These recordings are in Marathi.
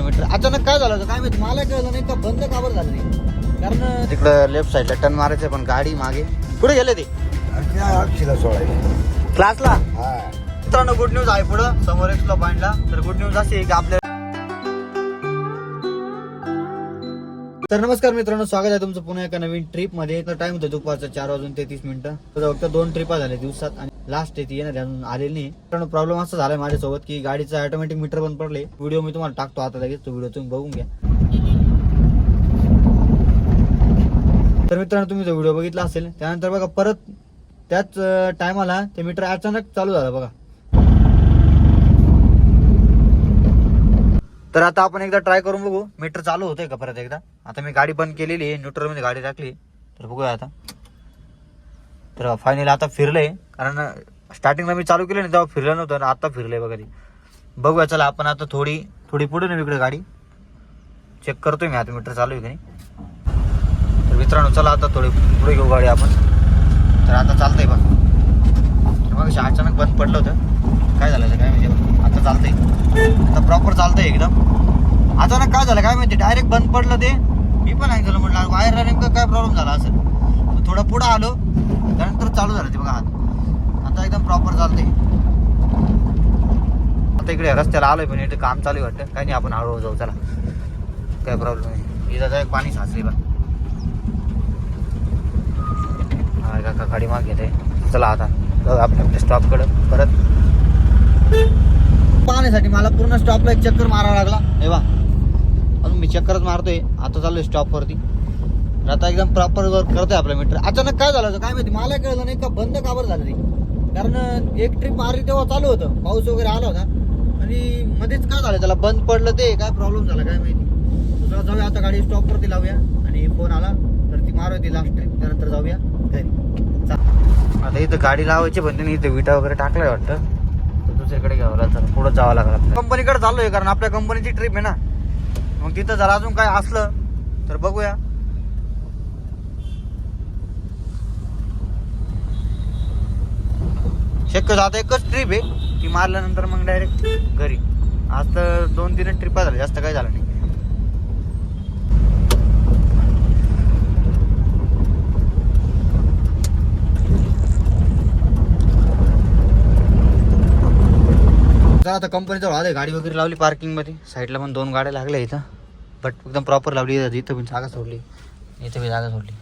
आपलं मीटर अचानक काय झालं होतं? काय माहिती मला कळलं नाही का बंद का बरं झालं नाही? कारण तिकडं लेफ्ट साईडला टर्न मारायचं पण गाडी मागे. कुठे गेले ते? अक्षीला सोडायला क्लासला? हा. मित्रांनो गुड न्यूज आहे पुढं. समोर एक्सला पॉईंटला तर गुड न्यूज अशी की आपल्या तर नमस्कार मित्रांनो स्वागत आहे तुमचं पुन्हा एका नवीन ट्रिपमध्ये. तर टाइम होतं दुपारचं चार वाजून तेहतीस मिनिटं. तर फक्त दोन ट्रिपा झाल्या दिवसात आणि लास्ट आहे ती येणार अजून आलेली नाही. कारण प्रॉब्लेम असा झालाय माझ्यासोबत की गाडीचं ऑटोमॅटिक मीटर बंद पडले व्हिडिओ मी तुम्हाला टाकतो आता लगेच तो व्हिडिओ तुम्ही बघून घ्या. तर मित्रांनो तुम्ही जो व्हिडिओ बघितला असेल त्यानंतर बघा परत त्याच टायमाला ते मीटर अचानक चालू झालं बघा. तर आता आपण एकदा ट्राय करून बघू. मीटर चालू होतंय का परत एकदा? आता मी गाडी बंद केलेली आहे न्यूट्रलमध्ये गाडी टाकली तर बघूया आता. तर फायनली आता फिरलंय कारण स्टार्टिंगला मी चालू केलं नाही तेव्हा फिरलं नव्हतं आणि आता फिरलंय बघा ती. बघूया चला आपण आता थोडी थोडी पुढे नाही इकडे गाडी. चेक करतोय मी आता मीटर चालू आहे की नाही. तर मित्रांनो चला आता थोडी पुढे घेऊ गाडी आपण. तर आता चालतंय बघ. मग अचानक बंद पडलं होतं. काय झालं काय म्हणजे आता चालतंय. आता प्रॉपर चालतंय एकदम. अचानक काय झालं काय माहिती डायरेक्ट बंद पडलं ते. मी पण ऐकलं म्हटलं वायरला नेमकं काय प्रॉब्लेम झाला असेल? थोडं पुढं आलो. त्यानंतर चालू झालं ते बघा हात. आता एकदम प्रॉपर चालते आता इकडे रस्त्याला आलोय पण इथे काम चालू आहे वाटतं. काही नाही आपण हळूहळू जाऊ चला. काय प्रॉब्लेम नाही. इथं एक पाणी साचले बा हा काका गाडी माग घेते चला आता. जाऊ आपल्या आपल्या स्टॉपकडं परत. पाहण्यासाठी मला पूर्ण स्टॉपला एक चक्कर मारावा लागला. हे बा अजून मी चक्करच मारतोय. आता चाललोय स्टॉपवरती आता एकदम प्रॉपर वर्क करतोय आपलं मीटर अचानक काय झालं होतं? काय माहिती? मला कळलं नाही का बंद का बरं झालं कारण एक ट्रिप मारली तेव्हा चालू होतं. पाऊस वगैरे आला होता. आणि मध्येच काय झालं? त्याला बंद पडलं ते. काय प्रॉब्लेम झाला? काय माहिती? दुसरा जाऊया आता गाडी स्टॉपवरती लावूया. आणि फोन आला तर ती मारूया लास्ट ट्रिप त्यानंतर जाऊया. घरी आता इथं गाडी लावायची पण त्यांनी इथं विटा वगैरे टाकलाय वाटतं. तर दुसरीकडे घ्यावं लागतं पुढे जावं लागलं कंपनीकडे चाललोय कारण आपल्या कंपनीची ट्रिप आहे ना. मग तिथं जर अजून काय असलं तर बघूया. शक्यतो आता एकच ट्रिप आहे. ती मारल्यानंतर मग डायरेक्ट घरी. आज तर दोन तीन ट्रिपा झाल्या जास्त काही झालं नाही. जरा आता कंपनीजवळ आले गाडी वगैरे लावली पार्किंगमध्ये. साईडला पण दोन गाड्या लागल्या इथं. बट एकदम प्रॉपर लावली इथं इथं पण जागा सोडली. इथं बी जागा सोडली.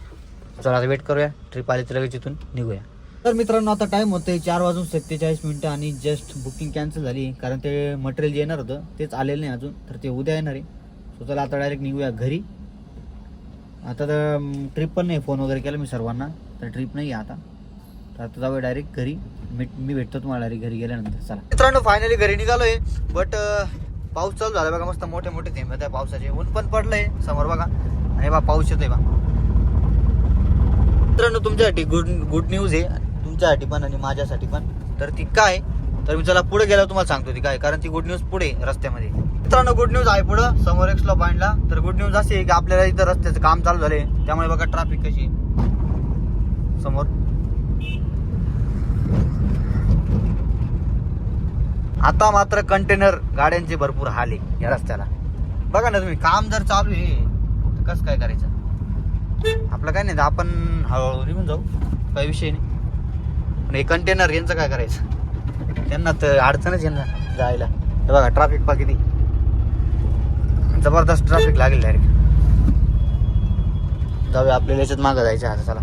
चला आता वेट करूया. ट्रिप आली तर लगेच इथून निघूया. तर मित्रांनो आता टाइम होते चार वाजून सत्तेचाळीस मिनिटं आणि जस्ट बुकिंग कॅन्सल झाली. कारण ते मटेरियल जे येणार होतं तेच आलेलं नाही अजून. तर ते उद्या येणार आहे. सो चला आता डायरेक्ट निघूया घरी. आता तर ट्रिप पण नाही फोन वगैरे केला मी सर्वांना. तर ट्रिप नाही आहे आता. तर आता जाऊया डायरेक्ट घरी. मी मी भेटतो तुम्हाला डायरेक्ट घरी गेल्यानंतर. चला. मित्रांनो फायनली घरी निघालोय. बट पाऊस चालू झाला. बघा मस्त मोठे मोठे थेंब आहे पावसाचे ऊन पण पडलंय समोर बघा. आणि बा पाऊस येतोय बा मित्रांनो तुमच्यासाठी गुड गुड न्यूज आहे. तुमच्यासाठी पण आणि माझ्यासाठी पण. तर ती काय? तर मी चला पुढे गेल्यावर तुम्हाला सांगतो ती काय. कारण ती गुड न्यूज पुढे रस्त्यामध्ये. मित्रांनो गुड न्यूज आहे पुढं. समोर एक्सला पॉईंटला तर गुड न्यूज अशी आहे की आपल्याला इथं रस्त्याचं काम चालू झाले त्यामुळे बघा ट्रॅफिक कशी आहे. समोर. आता मात्र कंटेनर गाड्यांचे भरपूर हाल आहे या रस्त्याला. बघा ना तुम्ही काम जर चालू आहे तर कसं काय करायचं? आपलं काय नाही तर आपण हळूहळू निघून जाऊ. काही विषय नाही. पण हे कंटेनर यांचं काय करायचं? त्यांना तर अडचणच आहे ना जायला. हे बघा ट्रॅफिक पा किती. जबरदस्त ट्रॅफिक लागेल डायरेक्ट जाऊया आपल्याला याच्यात मागं जायचं आता चला.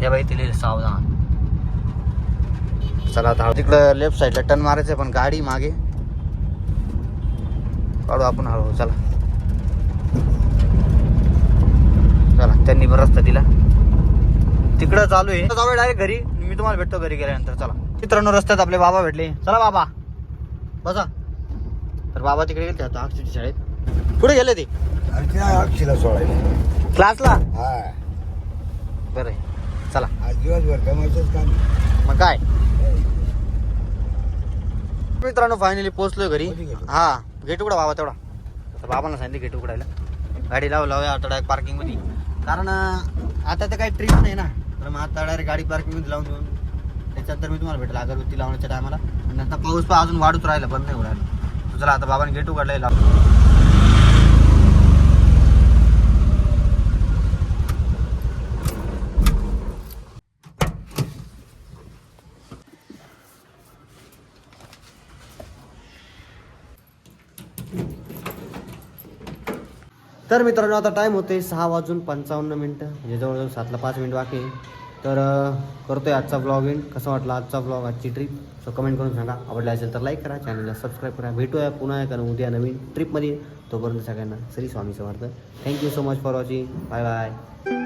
हे बाई ते लिहिलं सावधान. चला आता तिकडं लेफ्ट साईडला टर्न मारायचं पण गाडी मागे. काढू आपण हळूहळू चला. चला त्यांनी पण रस्ता दिला. तिकडं चालू आहे. जाऊया डायरेक्ट घरी. मी तुम्हाला भेटतो घरी गेल्यानंतर. चला. मित्रांनो रस्त्यात आपले बाबा भेटले. चला बाबा. बसा. तर बाबा तिकडे गेले आता अक्षरची शाळेत. कुठे गेले ते? अक्षीला सोडायला. क्लासला? हा बरं. आहे. चला. आज दिवसभर कमायचंच काम मग काय? मित्रांनो फायनली पोहोचलोय घरी? हा गेट उघडा बाबा तेवढा. तर बाबांना सांगितलं गेट उघडायला. गाडी लावू लावूया आता डायरेक्ट पार्किंगमध्ये. कारण आता तर काही ट्रिप नाही ना. तर मग आता डायरेक्ट गाडी पार्किंग लावून देऊन त्याच्यानंतर मी तुम्हाला भेटला अगरबत्ती लावण्याच्या टायमाला आणि आता पाऊस पण अजून वाढूच राहिला बंद नाही होऊ राहिला. तर आता बाबांनी गेट उघडलाय लावून तर मित्रांनो आता टाईम होते सहा वाजून पंचावन्न मिनटं. म्हणजे जवळजवळ सातला पाच मिनिट बाकी तर करतोय आजचा ब्लॉग एंड कसा वाटला आजचा ब्लॉग आजची ट्रिप सो कमेंट करून सांगा. आवडला असेल तर लाईक करा चॅनलला सबस्क्राईब करा. भेटूया पुन्हा एका उद्या नवीन ट्रिपमध्ये तोपर्यंत सगळ्यांना Shri Swami Samarth. Thank you so much for watching bye bye